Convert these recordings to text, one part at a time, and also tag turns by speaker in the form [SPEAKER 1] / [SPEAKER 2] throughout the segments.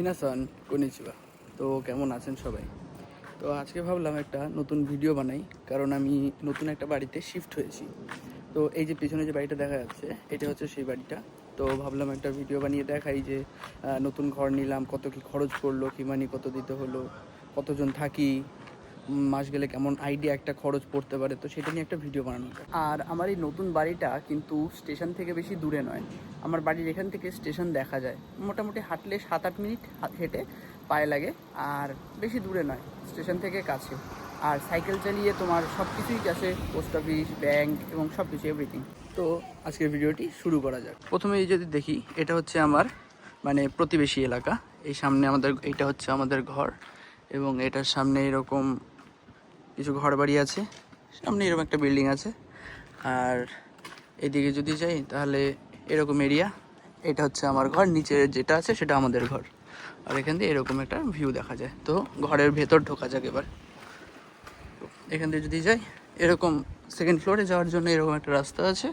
[SPEAKER 1] হিনাসান কনিচিবা। তো কেমন আছেন সবাই? তো আজকে ভাবলাম একটা নতুন ভিডিও বানাই, কারণ আমি নতুন একটা বাড়িতে শিফট হয়েছি। তো এই যে পিছনে যে বাড়িটা দেখা যাচ্ছে, এটা হচ্ছে সেই বাড়িটা। তো ভাবলাম একটা ভিডিও বানিয়ে দেখাই যে নতুন ঘর নিলাম, কত কি খরচ পড়ল, কি মানি কত দিতে হলো, কতজন থাকি মাস গেলে কেমন আইডিয়া একটা খরচ পড়তে পারে, তো সেটা নিয়ে একটা ভিডিও বানানো আর আমার এই নতুন বাড়িটা কিন্তু স্টেশন থেকে বেশি দূরে নয়। আমার বাড়ির এখান থেকে স্টেশন দেখা যায়। মোটামুটি হাঁটলে সাত আট মিনিট হেঁটে পায়ে লাগে, আর বেশি দূরে নয় স্টেশন থেকে কাছে। আর সাইকেল চালিয়ে তোমার সব কিছুই কাছে পোস্ট অফিস ব্যাংক এবং সব কিছু এভরিথিং তো আজকের ভিডিওটি শুরু করা যাক। প্রথমে যদি দেখি, এটা হচ্ছে আমার মানে প্রতিবেশী এলাকা। এই সামনে আমাদের, এটা হচ্ছে আমাদের ঘর এবং এটার সামনে এরকম কিছু ঘর বাড়ি আছে, সামনে এরকম একটা বিল্ডিং আছে। আর এদিকে যদি যাই, তাহলে এরকম এরিয়া এটা হচ্ছে আমার ঘর, নিচে যেটা আছে সেটা আমাদের ঘর। আর এখান দিয়ে এরকম একটা ভিউ দেখা যায়। তো ঘরের ভেতর ঢোকা যাক এবার। এখান দিয়ে যদি যাই, এরকম সেকেন্ড ফ্লোরে যাওয়ার জন্য এরকম একটা রাস্তা আছে,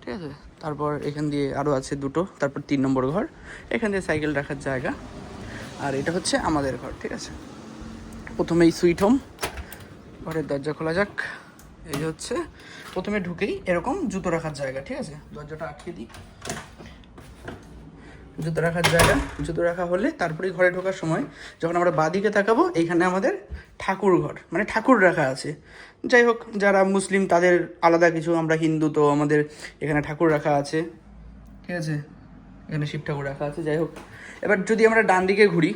[SPEAKER 1] ঠিক আছে? তারপর এখান দিয়ে আরও আছে দুটো, তারপর তিন নম্বর ঘর। এখান দিয়ে সাইকেল রাখার জায়গা। আর এটা হচ্ছে আমাদের ঘর, ঠিক আছে? প্রথমেই সুইট হোম ঘরের দরজা খোলা যাক। এই হচ্ছে, প্রথমে ঢুকেই এরকম জুতো রাখার জায়গা, ঠিক আছে? দরজাটা আটকে দিই। জুতো রাখার জায়গা, জুতো রাখা হলে তারপরে ঘরে ঢোকার সময় যখন আমরা বাদিকে তাকাবো, এইখানে আমাদের ঠাকুর ঘর মানে ঠাকুর রাখা আছে। যাই হোক, যারা মুসলিম তাদের আলাদা কিছু, আমরা হিন্দু তো আমাদের এখানে ঠাকুর রাখা আছে, ঠিক আছে? এখানে শিব ঠাকুর রাখা আছে, যাই হোক। এবার যদি আমরা ডান দিকে ঘুরি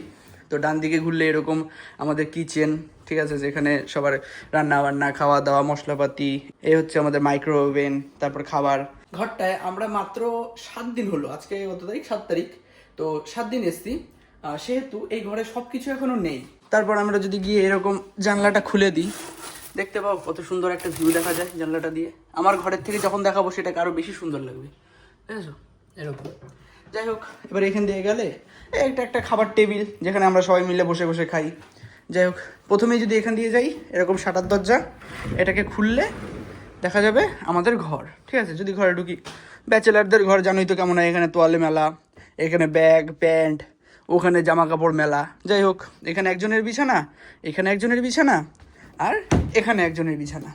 [SPEAKER 1] তো ডান দিকে ঘুরলে এরকম আমাদের কিচেন ঠিক আছে, যেখানে সবার রান্না বান্না খাওয়া দাওয়া মশলাপাতি, এই হচ্ছে আমাদের মাইক্রো ওভেন তারপর খাবার। ঘরটায় আমরা মাত্র সাত দিন হলো, আজকে কত তারিখ? সাত তারিখ। তো সাত দিন এসছি। সেহেতু এই ঘরে সব কিছু এখনও নেই। তারপর আমরা যদি গিয়ে এরকম জানলাটা খুলে দিই, দেখতে পাও কত সুন্দর একটা ভিউ দেখা যায় জানলাটা দিয়ে। আমার ঘরের থেকে যখন দেখাবো, সেটাকে আরও বেশি সুন্দর লাগবে। বুঝেছ? এরকম। যাই হোক, এবার এখান দিয়ে গেলে একটা একটা খাবার টেবিল যেখানে আমরা সবাই মিলে বসে বসে খাই। যাই হোক, প্রথমেই যদি এখান দিয়ে যাই, এরকম সাটার দরজা, এটাকে খুললে দেখা যাবে আমাদের ঘর, ঠিক আছে? যদি ঘরে ঢুকি, ব্যাচেলারদের ঘর জানোই তো কেমন হয়, এখানে তোয়ালে মেলা, এখানে ব্যাগ, প্যান্ট, ওখানে জামা কাপড় মেলা। যাই হোক, এখানে একজনের বিছানা, এখানে একজনের বিছানা, আর এখানে একজনের বিছানা।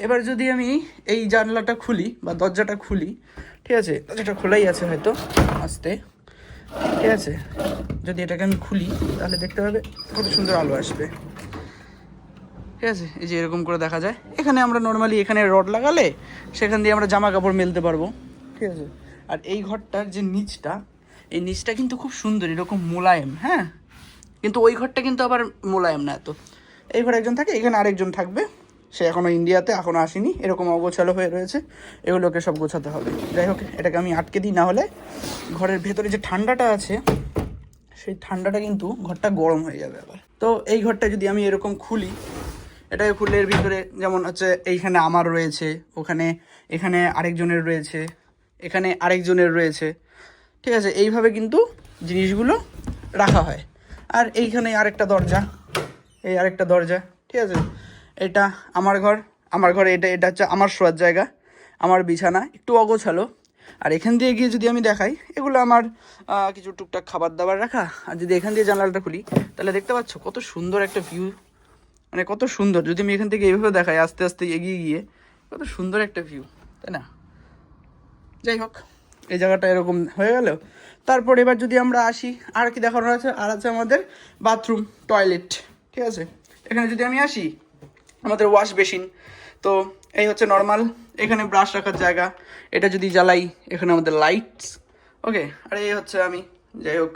[SPEAKER 1] এবার যদি আমি এই জানলাটা খুলি বা দরজাটা খুলি, ঠিক আছে? দরজাটা খোলাই আছে হয়তো, আস্তে। ঠিক আছে? যদি এটাকে আমি খুলি, তাহলে দেখতে পাবে কত সুন্দর আলো আসবে। ঠিক আছে? এই যে এরকম করে দেখা যায়। এখানে আমরা নর্মালি এখানে রড লাগালে, সেখান দিয়ে আমরা জামা কাপড় মেলতে পারব। ঠিক আছে? আর এই ঘরটার যে নিচটা, এই নিচটা কিন্তু খুব সুন্দর, এরকম মোলায়েম হ্যাঁ? কিন্তু ওই ঘরটা কিন্তু আবার মোলায়েম না এত। এই ঘরে একজন থাকে, এখানে আরেকজন থাকবে। সে এখনও ইন্ডিয়াতে এখনও আসেনি। এরকম অগোছালো হয়ে রয়েছে। এগুলোকে সব গোছাতে হবে। যাই হোক, এটাকে আমি আটকে দিই, না হলে ঘরের ভেতরে যে ঠান্ডাটা আছে, সেই ঠান্ডাটা কিন্তু ঘরটা গরম হয়ে যাবে আবার। তো এই ঘরটা যদি আমি এরকম খুলি, এটাকে খুললে এর ভিতরে যেমন হচ্ছে, এইখানে আমার রয়েছে, ওখানে, এখানে আরেকজনের রয়েছে, এখানে আরেকজনের রয়েছে। ঠিক আছে, এইভাবে কিন্তু জিনিসগুলো রাখা হয়। আর এইখানে আরেকটা দরজা, এই আরেকটা দরজা, ঠিক আছে? এটা আমার ঘর, আমার ঘরে এটা এটা হচ্ছে আমার শোয়ার জায়গা, আমার বিছানা, একটু অগোছালো। আর এখান দিয়ে গিয়ে যদি আমি দেখাই, এগুলো আমার কিছু টুকটাক খাবার দাবার রাখা। আর যদি এখান দিয়ে জানালাটা খুলি, তাহলে দেখতে পাচ্ছ কত সুন্দর একটা ভিউ মানে কত সুন্দর, যদি আমি এখান থেকে এইভাবে দেখাই, আস্তে আস্তে এগিয়ে গিয়ে, কত সুন্দর একটা ভিউ তাই না? যাই হোক, এই জায়গাটা এরকম হয়ে গেল। তারপর এবার যদি আমরা আসি, আর কি দেখানোর আছে? আর আছে আমাদের বাথরুম টয়লেট ঠিক আছে? এখানে যদি আমি আসি আমাদের ওয়াশ বেসিন তো এই হচ্ছে নর্মাল এখানে ব্রাশ রাখার জায়গা। এটা যদি জ্বালাই, এখানে আমাদের লাইটস ওকে আর এই হচ্ছে আমি, যাই হোক।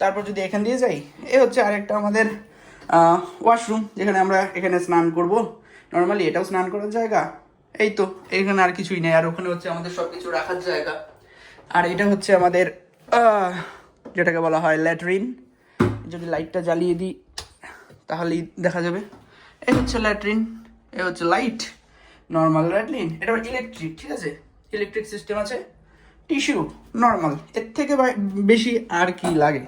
[SPEAKER 1] তারপর যদি এখান দিয়ে যাই এই হচ্ছে আরেকটা আমাদের ওয়াশরুম যেখানে আমরা এখানে স্নান করব। নর্মালি এটাও স্নান করার জায়গা। এই তো, এখানে আর কিছুই নেই। আর ওখানে হচ্ছে আমাদের সব কিছু রাখার জায়গা। আর এটা হচ্ছে আমাদের যেটাকে বলা হয় ল্যাটরিন। যদি লাইটটা জ্বালিয়ে দিই, তাহলেই দেখা যাবে। এই হচ্ছে ল্যাটরিন, এই হচ্ছে লাইট, নর্মাল ল্যাটরিন, এটা ইলেকট্রিক, ঠিক আছে? ইলেকট্রিক সিস্টেম আছে, টিস্যু, নর্মাল, এর থেকে বেশি আর কি লাগে?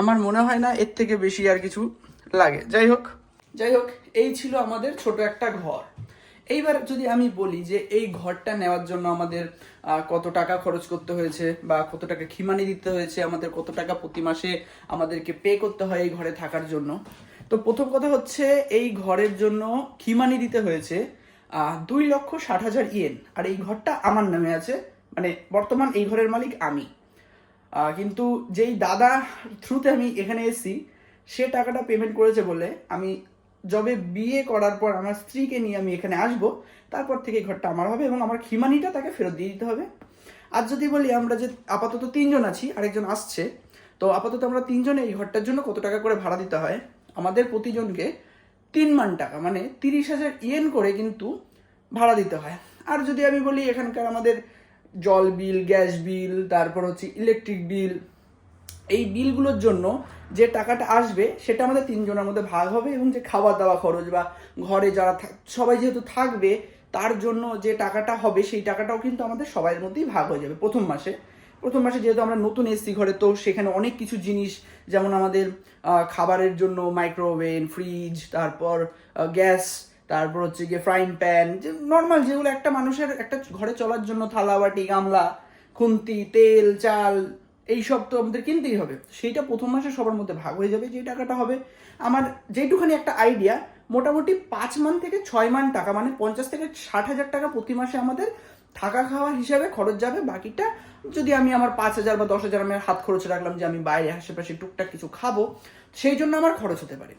[SPEAKER 1] আমার মনে হয় না এর থেকে বেশি আর কিছু লাগে। যাই হোক যাই হোক, এই ছিল আমাদের ছোট একটা ঘর। এইবার যদি আমি বলি যে এই ঘরটা নেওয়ার জন্য আমাদের কত টাকা খরচ করতে হয়েছে বা কত টাকা খিমানি দিতে হয়েছে, আমাদের কত টাকা প্রতি মাসে আমাদেরকে পে করতে হয় এই ঘরে থাকার জন্য তো প্রথম কথা হচ্ছে, এই ঘরের জন্য খিমানি দিতে হয়েছে দুই লক্ষ ষাট হাজার ইয়েন। আর এই ঘরটা আমার নামে আছে মানে বর্তমান এই ঘরের মালিক আমি। কিন্তু যেই দাদা থ্রুতে আমি এখানে এসেছি, সে টাকাটা পেমেন্ট করেছে বলে আমি যবে বিয়ে করার পর আমার স্ত্রীকে নিয়ে আমি এখানে আসব, তারপর থেকে এই ঘরটা আমার হবে এবং আমার খিমানিটা তাকে ফেরত দিয়ে দিতে হবে। আর যদি বলি আমরা যে আপাতত তিনজন আছি, আরেকজন আসছে, তো আপাতত আমরা তিনজনে এই ঘরটার জন্য কত টাকা করে ভাড়া দিতে হয়? আমাদের প্রতিজনকে তিন মান টাকা মানে তিরিশ হাজার ইয়েন করে কিন্তু ভাড়া দিতে হয়। আর যদি আমি বলি এখানকার আমাদের জল বিল, গ্যাস বিল, তারপর হচ্ছে ইলেকট্রিক বিল, এই বিলগুলোর জন্য যে টাকাটা আসবে সেটা আমাদের তিনজনের মধ্যে ভাগ হবে এবং যে খাওয়া দাওয়া খরচ বা ঘরে যারা সবাই যেহেতু থাকবে, তার জন্য যে টাকাটা হবে সেই টাকাটাও কিন্তু আমাদের সবার মধ্যেই ভাগ হয়ে যাবে প্রথম মাসে। প্রথম মাসে যেহেতু আমরা নতুন এসছি ঘরে, তো সেখানে অনেক কিছু জিনিস, যেমন আমাদের খাবারের জন্য মাইক্রোওভেন ফ্রিজ তারপর গ্যাস তারপর হচ্ছে গিয়ে ফ্রাইং প্যান যে নর্মাল যেগুলো একটা মানুষের, একটা ঘরে চলার জন্য থালা, বাটি, গামলা, খুন্তি, তেল, চাল এই সব তো আমাদের কিনতেই হবে। সেইটা প্রথম মাসে সবার মধ্যে ভাগ হয়ে যাবে যে টাকাটা হবে। আমার যেটুখানি একটা আইডিয়া মোটামুটি পাঁচ মান থেকে ছয় মান টাকা মানে পঞ্চাশ থেকে ষাট হাজার টাকা প্রতি মাসে আমাদের থাকা খাওয়া হিসাবে খরচ যাবে, বাকিটা যদি আমি আমার পাঁচ হাজার বা দশ হাজার আমি হাত খরচ রাখলাম যে আমি বাইরে আশেপাশে টুকটাক কিছু খাব, সেই জন্য আমার খরচ হতে পারে।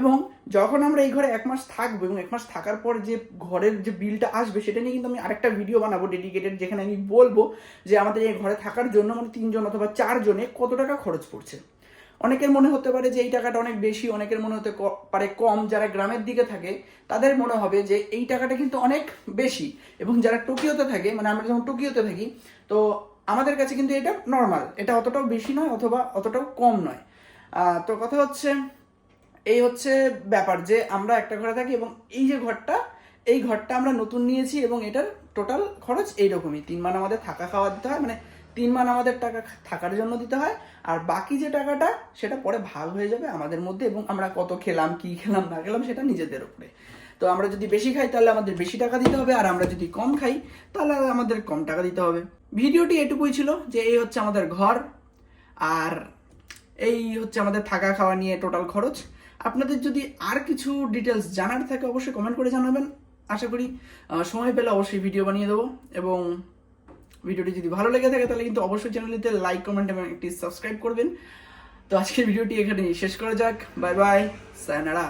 [SPEAKER 1] এবং যখন আমরা এই ঘরে এক মাস থাকব এবং এক মাস থাকার পর যে ঘরের যে বিলটা আসবে, সেটা নিয়ে কিন্তু আমি আরেকটা ভিডিও বানাবো ডেডিকেটেড যেখানে আমি বলব যে আমাদের এই ঘরে থাকার জন্য মানে তিনজন অথবা চারজনে কত টাকা খরচ পড়ছে। অনেকের মনে হতে পারে যে এই টাকাটা অনেক বেশি, অনেকের মনে হতে পারে কম। যারা গ্রামের দিকে থাকে, তাদের মনে হবে যে এই টাকাটা কিন্তু অনেক বেশি। এবং যারা টোকিওতে থাকে মানে আমরা যখন টোকিওতে থাকি, তো আমাদের কাছে কিন্তু এটা নর্মাল এটা অতটাও বেশি নয়, অথবা অতটাও কম নয়। তো কথা হচ্ছে, এই হচ্ছে ব্যাপার যে আমরা একটা ঘরে থাকি এবং এই যে ঘরটা, এই ঘরটা আমরা নতুন নিয়েছি এবং এটার টোটাল খরচ এইরকমই। তিন মান আমাদের থাকা খাওয়া দিতে হয় মানে তিন মান আমাদের টাকা থাকার জন্য দিতে হয়, আর বাকি যে টাকাটা, সেটা পরে ভাগ হয়ে যাবে আমাদের মধ্যে এবং আমরা কত খেলাম, কি খেলাম, না খেলাম, সেটা নিজেদের উপরে। তো আমরা যদি বেশি খাই, তাহলে আমাদের বেশি টাকা দিতে হবে, আর আমরা যদি কম খাই, তাহলে আমাদের কম টাকা দিতে হবে। ভিডিওটি এটুকুই ছিল যে এই হচ্ছে আমাদের ঘর, আর এই হচ্ছে আমাদের থাকা খাওয়া নিয়ে টোটাল খরচ। আপনাদের যদি আর কিছু ডিটেলস জানার থাকে, অবশ্যই কমেন্ট করে জানাবেন। আশা করি সময় পেলে অবশ্যই ভিডিও বানিয়ে দেবো, এবং ভিডিওটি যদি ভালো লেগে থাকে, তাহলে কিন্তু অবশ্যই চ্যানেলটিতে লাইক কমেন্ট এবং একটি সাবস্ক্রাইব করবেন। তো আজকের ভিডিওটি এখানে শেষ করা যাক। Bye bye sayonara